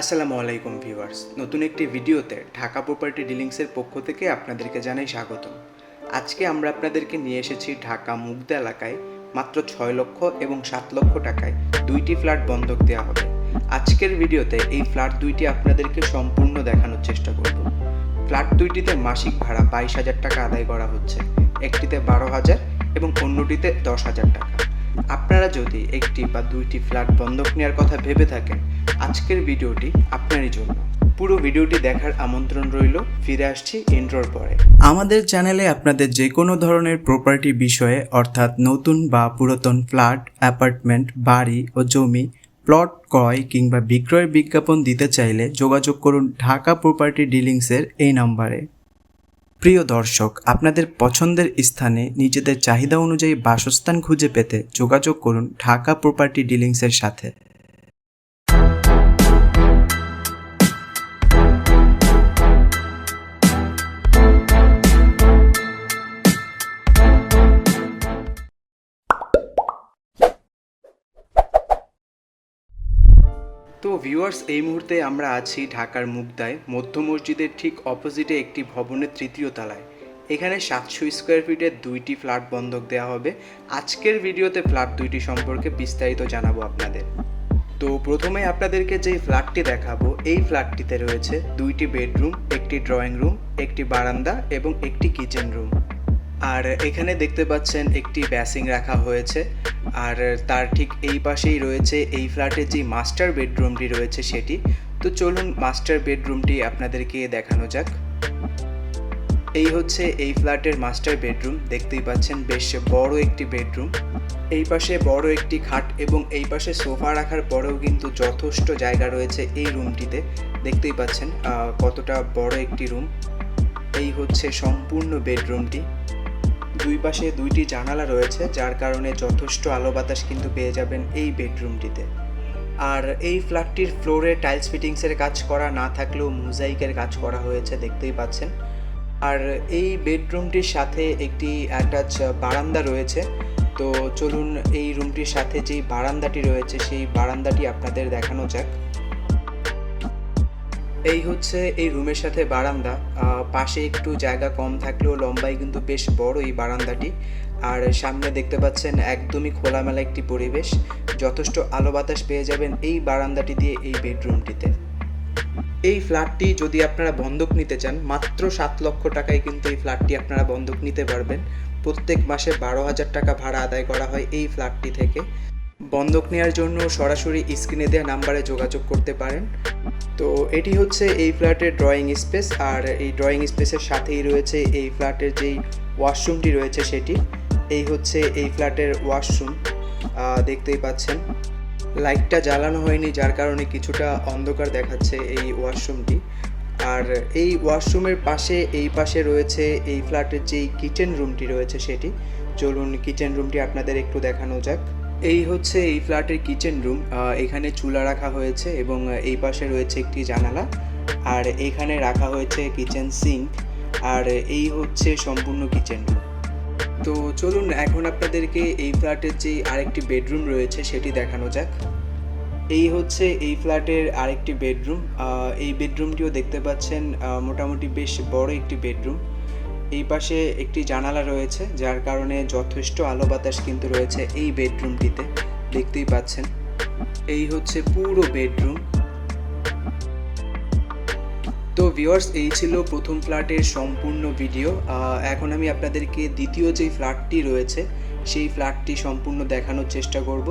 আসসালামু আলাইকুম ভিউয়ার্স। নতুন একটি ভিডিওতে ঢাকা প্রপার্টি ডিলিংসের পক্ষ থেকে আপনাদেরকে জানাই স্বাগতম। আজকে আমরা আপনাদেরকে নিয়ে এসেছি ঢাকা মুগদা এলাকায় মাত্র ছয় লক্ষ এবং সাত লক্ষ টাকায় দুইটি ফ্ল্যাট বন্ধক দেওয়া হবে। আজকের ভিডিওতে এই ফ্ল্যাট দুইটি আপনাদেরকে সম্পূর্ণ দেখানোর চেষ্টা করব। ফ্ল্যাট দুইটিতে মাসিক ভাড়া বাইশ হাজার টাকা আদায় করা হচ্ছে। একটিতে বারো হাজার এবং অন্যটিতে দশ হাজার টাকা। আপনারা যদি একটি বা দুইটি ফ্ল্যাট বন্ধক নেওয়ার কথা ভেবে থাকেন, আজকের ভিডিওটি আপনারই জন্য। পুরো ভিডিওটি দেখার আমন্ত্রণ রইল, ফিরে আসছি ইন্ট্রোর পরে। আমাদের চ্যানেলে আপনাদের যে কোনো ধরনের প্রপার্টি বিষয়ে, অর্থাৎ নতুন বা পুরাতন ফ্ল্যাট, অ্যাপার্টমেন্ট, বাড়ি ও জমি, প্লট ক্রয় কিংবা বিক্রয়ের বিজ্ঞাপন দিতে চাইলে যোগাযোগ করুন ঢাকা প্রপার্টি ডিলিংসের এই নাম্বারে। প্রিয় দর্শক, আপনাদের পছন্দের স্থানে নিজেদের চাহিদা অনুযায়ী বাসস্থান খুঁজে পেতে যোগাযোগ করুন ঢাকা প্রপার্টি ডিলিংসের সাথে। ভিউয়ার্স এই মুহূর্তে আমরা আছি ঢাকার মুগদায়, মধ্য মসজিদের ঠিক অপোজিটে একটি ভবনের তৃতীয় তলায়। এখানে সাতশো স্কোয়ার ফিটের দুইটি ফ্ল্যাট বন্ধক দেওয়া হবে। আজকের ভিডিওতে ফ্ল্যাট দুইটি সম্পর্কে বিস্তারিত জানাব আপনাদের। তো প্রথমে আপনাদেরকে যে ফ্ল্যাটটি দেখাবো, এই ফ্ল্যাটটিতে রয়েছে দুইটি বেডরুম, একটি ড্রয়িং রুম, একটি বারান্দা এবং একটি কিচেন রুম। আর এখানে দেখতে পাচ্ছেন একটি ব্যাসিং রাখা হয়েছে। আর তার ঠিক এই পাশেই রয়েছে এই ফ্ল্যাটের যে মাস্টার বেডরুমটি রয়েছে সেটি। তো চলুন মাস্টার বেডরুমটি আপনাদেরকে দেখানো যাক। এই হচ্ছে এই ফ্ল্যাটের মাস্টার বেডরুম, দেখতেই পাচ্ছেন বেশ বড় একটি বেডরুম। এই পাশে বড় একটি খাট এবং এই পাশে সোফা রাখার পরেও কিন্তু যথেষ্ট জায়গা রয়েছে এই রুমটিতে। দেখতেই পাচ্ছেন কতটা বড় একটি রুম। এই হচ্ছে সম্পূর্ণ বেডরুমটি। দুই পাশে দুইটি জানালা রয়েছে, যার কারণে যথেষ্ট আলো বাতাস কিন্তু পেয়ে যাবেন এই বেডরুমটিতে। আর এই ফ্ল্যাটটির ফ্লোরে টাইলস ফিটিংসের কাজ করা না থাকলেও মোজাইকের কাজ করা হয়েছে, দেখতেই পাচ্ছেন। আর এই বেডরুমটির সাথে একটি অ্যাটাচ বারান্দা রয়েছে। তো চলুন এই রুমটির সাথে যেই বারান্দাটি রয়েছে, সেই বারান্দাটি আপনাদের দেখানো যাক। এই হচ্ছে এই রুমের সাথে বারান্দা। পাশে একটু জায়গা কম থাকলেও লম্বাই কিন্তু বেশ বড় এই বারান্দাটি। আর সামনে দেখতে পাচ্ছেন একদমই খোলামেলা একটি পরিবেশ। যথেষ্ট আলো বাতাস পেয়ে যাবেন এই বারান্দাটি দিয়ে এই বেডরুমটিতে। এই ফ্ল্যাটটি যদি আপনারা বন্ধক নিতে চান, মাত্র সাত লক্ষ টাকায় কিন্তু এই ফ্ল্যাটটি আপনারা বন্ধক নিতে পারবেন। প্রত্যেক মাসে বারো হাজার টাকা ভাড়া আদায় করা হয় এই ফ্ল্যাটটি থেকে। বন্ধক নেওয়ার জন্য সরাসরি স্ক্রিনে দেওয়া নাম্বারে যোগাযোগ করতে পারেন। তো এটি হচ্ছে এই ফ্ল্যাটের ড্রয়িং স্পেস, আর এই ড্রয়িং স্পেসের সাথেই রয়েছে এই ফ্ল্যাটের যেই ওয়াশরুমটি রয়েছে সেটি। এই হচ্ছে এই ফ্ল্যাটের ওয়াশরুম দেখতেই পাচ্ছেন। লাইটটা জ্বালানো হয়নি, যার কারণে কিছুটা অন্ধকার দেখাচ্ছে এই ওয়াশরুমটি। আর এই ওয়াশরুমের পাশে, এই পাশে রয়েছে এই ফ্ল্যাটের যেই কিচেন রুমটি রয়েছে সেটি। চলুন কিচেন রুমটি আপনাদের একটু দেখানো যাক। এই হচ্ছে এই ফ্ল্যাটের কিচেন রুম। এখানে চুলা রাখা হয়েছে এবং এই পাশে রয়েছে একটি জানালা। আর এখানে রাখা হয়েছে কিচেন সিঙ্ক। আর এই হচ্ছে সম্পূর্ণ কিচেন রুম। তো চলুন, এখন আপনাদেরকে এই ফ্ল্যাটের যে আরেকটি বেডরুম রয়েছে, সেটি দেখানো যাক। এই হচ্ছে এই ফ্ল্যাটের আরেকটি বেডরুম। এই বেডরুমটিও দেখতে পাচ্ছেন মোটামুটি বেশ বড় একটি বেডরুম। এই পাশে একটি জানালা রয়েছে, যার কারণে যথেষ্ট আলো বাতাস কিন্তু রয়েছে এই বেডরুমটিতে। দেখতেই পাচ্ছেন, এই হচ্ছে পুরো বেডরুম। তো ভিউয়ার্স, এই ছিল প্রথম ফ্ল্যাটের সম্পূর্ণ ভিডিও। এখন আমি আপনাদেরকে দ্বিতীয় যে ফ্ল্যাটটি রয়েছে, সেই ফ্ল্যাটটি সম্পূর্ণ দেখানোর চেষ্টা করব।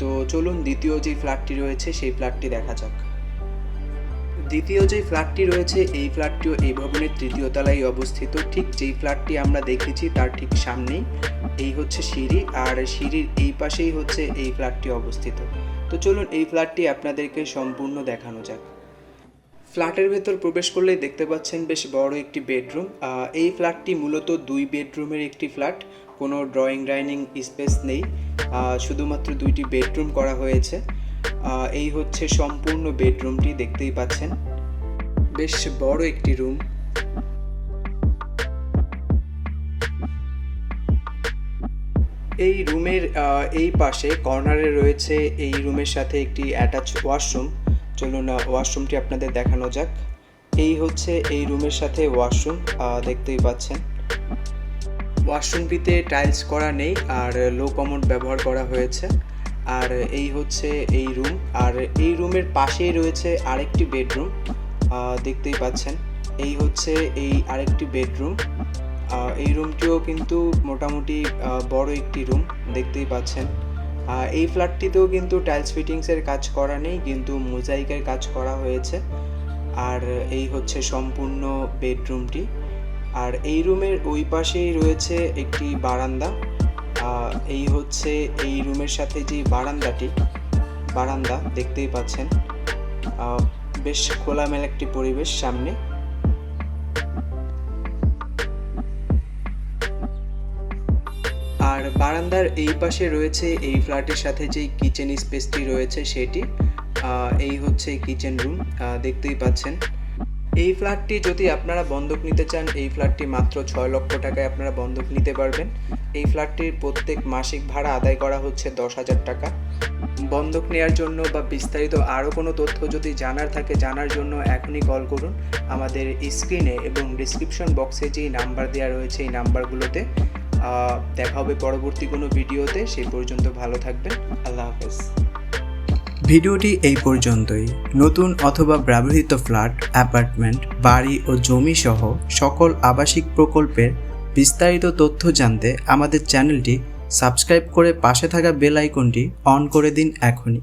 তো চলুন, দ্বিতীয় যে ফ্ল্যাটটি রয়েছে, সেই ফ্ল্যাটটি দেখা যাক। দ্বিতীয় যে ফ্ল্যাটটি রয়েছে, এই ফ্ল্যাটটিও এই ভবনের তৃতীয় তলায় অবস্থিত। ঠিক যেই ফ্ল্যাটটি আমরা দেখেছি তার ঠিক সামনেই এই হচ্ছে সিঁড়ি, আর সিঁড়ির এই পাশেই হচ্ছে এই ফ্ল্যাটটি অবস্থিত। তো চলুন এই ফ্ল্যাটটি আপনাদেরকে সম্পূর্ণ দেখানো যাক। ফ্ল্যাটের ভেতর প্রবেশ করলেই দেখতে পাচ্ছেন বেশ বড় একটি বেডরুম। এই ফ্ল্যাটটি মূলত দুই বেডরুমের একটি ফ্ল্যাট, কোনো ড্রয়িং, ডাইনিং স্পেস নেই। শুধুমাত্র দুইটি বেডরুম করা হয়েছে। এই হচ্ছে সম্পূর্ণ বেডরুমটি, দেখতেই পাচ্ছেন। বেশ বড় একটি রুম। এই রুমের এই পাশে, কর্নারে রয়েছে এই রুমের সাথে একটি অ্যাটাচ ওয়াশরুম। চলুন ওয়াশরুমটি আপনাদের দেখানো যাক। এই হচ্ছে এই রুমের সাথে ওয়াশরুম দেখতেই পাচ্ছেন। ওয়াশরুমটিতে টাইলস করা নেই, আর লো কমোড ব্যবহার করা হয়েছে। আর এই হচ্ছে এই রুম আর এই রুমের পাশেই রয়েছে আরেকটি বেডরুম দেখতেই পাচ্ছেন। এই হচ্ছে এই আরেকটি বেডরুম এই রুমটিও কিন্তু মোটামুটি বড় একটি রুম দেখতেই পাচ্ছেন। এই ফ্ল্যাটটিতেও কিন্তু টাইলস ফিটিংসের কাজ করা নেই, কিন্তু মোজাইকের কাজ করা হয়েছে। আর এই হচ্ছে সম্পূর্ণ বেডরুমটি আর এই রুমের ওই পাশেই রয়েছে একটি বারান্দা এই হচ্ছে এই রুমের সাথে যে বারান্দাটি, বারান্দা দেখতেই পাচ্ছেন। বেশ খোলামেলা একটি পরিবেশ সামনে। আর বারান্দার এই পাশে রয়েছে এই ফ্ল্যাটের সাথে যে কিচেন স্পেসটি রয়েছে সেটি এই হচ্ছে কিচেন রুম দেখতেই পাচ্ছেন। এই ফ্ল্যাটটি যদি আপনারা বন্ধক নিতে চান, এই ফ্ল্যাটটি মাত্র ছয় লক্ষ টাকায় আপনারা বন্ধক নিতে পারবেন। এই ফ্ল্যাটটির প্রত্যেক মাসিক ভাড়া আদায় করা হচ্ছে দশ হাজার টাকা। বন্ধক নেওয়ার জন্য বা বিস্তারিত আরও কোনো তথ্য যদি জানার থাকে, জানার জন্য এখনই কল করুন। আমাদের স্ক্রিনে এবং ডিসক্রিপশন বক্সে যেই নাম্বার দেওয়া রয়েছে, এই নাম্বারগুলোতে দেখা হবে পরবর্তী কোনো ভিডিওতে। সেই পর্যন্ত ভালো থাকবেন। আল্লাহ হাফেজ। ভিডিওটি এই পর্যন্তই। নতুন অথবা ব্যবহৃত ফ্ল্যাট, অ্যাপার্টমেন্ট, বাড়ি ও জমি সহ সকল আবাসিক প্রকল্পের বিস্তারিত তথ্য জানতে আমাদের চ্যানেলটি সাবস্ক্রাইব করে পাশে থাকা বেল আইকনটি অন করে দিন এখনই।